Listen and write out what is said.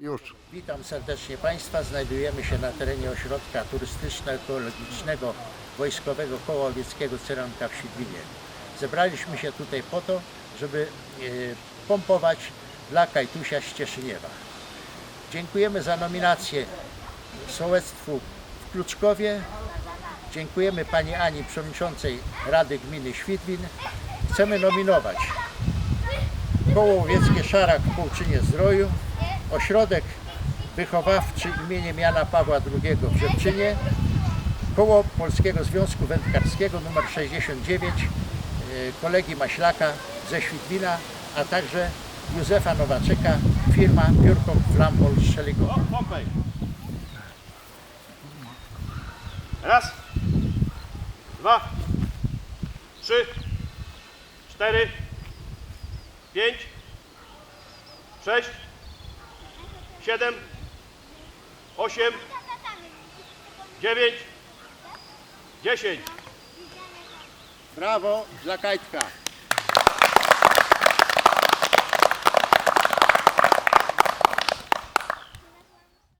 Już. Witam serdecznie Państwa. Znajdujemy się na terenie ośrodka turystyczno-ekologicznego Wojskowego Koła Łowieckiego Cyranka w Świdwinie. Zebraliśmy się tutaj po to, żeby e, pompować dla Kajtusia z Cieszyniewa. Dziękujemy za nominację sołectwu w Kluczkowie. Dziękujemy Pani Ani, Przewodniczącej Rady Gminy Świdwin. Chcemy nominować Koło Łowieckie Szarak w Półczynie Zdroju, Ośrodek Wychowawczy imieniem Jana Pawła II w Rzepczynie, Koło Polskiego Związku Wędkarskiego nr 69 e, kolegi Maślaka ze Świdwina, a także Józefa Nowaczyka, firma Piórko Flambol Szelikowa. Raz, dwa, trzy, cztery, pięć, sześć, siedem, osiem, dziewięć, dziesięć. Brawo dla Kajtka!